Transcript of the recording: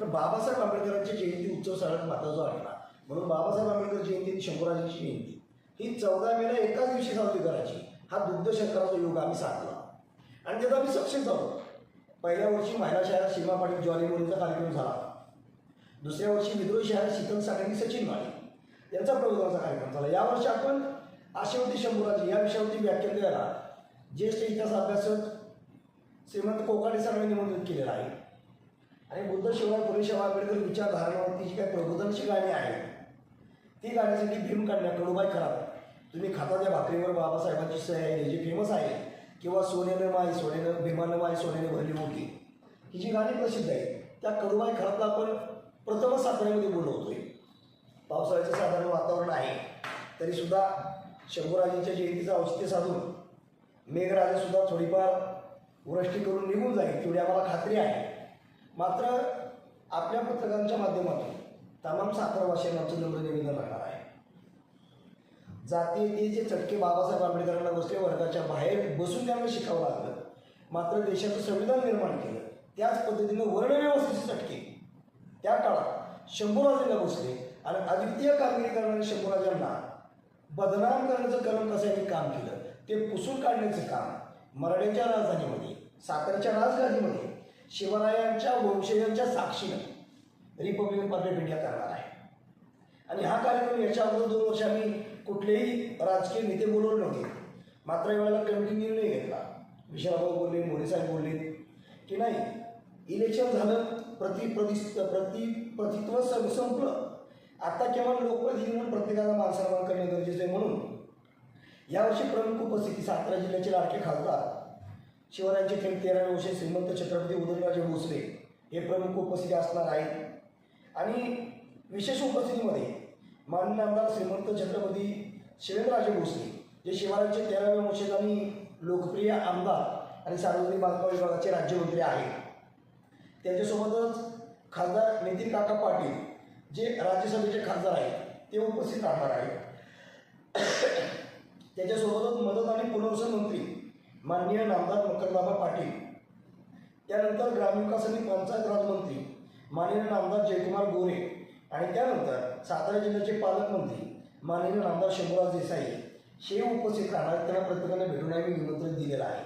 तर बाबासाहेब आंबेडकरांची जयंती उत्सव सगळ्यात महत्त्वाचा वाटला म्हणून बाबासाहेब आंबेडकर जयंती आणि शंभूराजांची जयंती ही चौदा मेला एकाच दिवशी साजरी करायची. हा दुग्ध शंकराचा योग आम्ही साधला. आणि त्याचा आम्ही सक्सेस झालो. पहिल्या वर्षी महिला शहरात सीमा पाटील ज्वाली कार्यक्रम झाला. दुसऱ्या वर्षी विद्रोही शहरात शीतल सागरी सचिन माळी यांचा प्रबोधनाचा कार्यक्रम झाला. यावर्षी आपण आशेवती शंभूराजी या विषयावरती व्याख्यान द्यायला ज्येष्ठ इतिहास अभ्यासक श्रीमंत कोकाडे सरांनी निमंत्रित केलेला आहे. आणि बुद्ध शिवराय फुले आंबेडकर विचारधारणावरती जी काही प्रबोधनची गाणी आहेत ती गाण्यासाठी भीम काढण्या कडूबाई खराब तुम्ही खाताच्या भाकरीवर बाबासाहेबांची सही आहे जी फेमस आहे किंवा सोन्यानं माय सोन्यानं भीमानं माय सोन्याने भरली मोठी ही जी गाणी प्रसिद्ध आहेत त्या कडूबाई खराबला आपण प्रथमच साताऱ्यामध्ये बोलवतोय. पावसाळ्याचं साधारण वातावरण आहे तरीसुद्धा शंभूराजांच्या जयंतीचं औचित्य साधून मेघराजासुद्धा थोडीफार वृष्टी करून निघून जाईल तेवढी आम्हाला खात्री आहे. मात्र आपल्या पत्रकारांच्या माध्यमातून तमाम सातारावासियांना आमचं नम्र निवेदन राहणार आहे. जातीयतेचे चटके बाबासाहेब आंबेडकरांना बसले वर्गाच्या बाहेर बसून त्यांना शिकावं लागलं. मात्र देशाचं संविधान निर्माण केलं. त्याच पद्धतीनं वर्णव्यवस्थेचे चटके. त्या काळात शंभूराजांना बसले आणि अद्वितीय कामगिरी करणाऱ्या शंभूराजांना बदनाम करण्याचं कलम कसं यांनी काम केलं? ते पुसून काढण्याचं काम मराठ्याच्या राजधानीमध्ये साताऱ्याच्या राजधानीमध्ये शिवरायांच्या वंशजांच्या साक्षीनं रिपब्लिकन पार्टी ऑफ इंडिया करणार आहे. आणि हा कार्यक्रम याच्या अगोदर दोन वर्ष आम्ही कुठलेही राजकीय नेते बोलवले नव्हते. मात्र यावेळेला कमिटी निर्णय घेतला. विशालभाऊ बोलले मोरेसाहेब बोलले की नाही इलेक्शन झालं प्रति प्रति प्रति प्रतित्व संपलं. आता केवळ लोकप्रतिनिधी म्हणून प्रत्येकाला मानसन्मान करणे गरजेचं आहे म्हणून. यावर्षी प्रमुख उपस्थिती सातारा जिल्ह्याचे लाडके खासदार शिवरायांचे थेट तेरा वर्षे श्रीमंत छत्रपती उदयनराजे भोसले हे प्रमुख उपस्थिती असणार आहेत. आणि विशेष उपस्थितीमध्ये माननीय आमदार श्रीमंत छत्रपती शिवेंद्रराजे भोसले जे शिवरायांचे तेराव्या वंशज आणि लोकप्रिय आमदार आणि सार्वजनिक बांधकाम विभागाचे राज्यमंत्री आहेत. त्याच्यासोबतच खासदार नितीन काका पाटील जे राज्यसभेचे खासदार आहेत ते उपस्थित राहणार आहेत. त्याच्यासोबतच मदत आणि पुनर्वसन मंत्री माननीय नामदार मकरबाबा पाटील. त्यानंतर ग्रामविकास आणि पंचायत राजमंत्री माननीय नामदार जयकुमार गोरे आणि त्यानंतर सातारा जिल्ह्याचे पालकमंत्री माननीय नामदार शंभूराज देसाई हे उपस्थित राहणार त्यांना प्रत्येकाने भेटून आम्ही निमंत्रण दिलेलं आहे.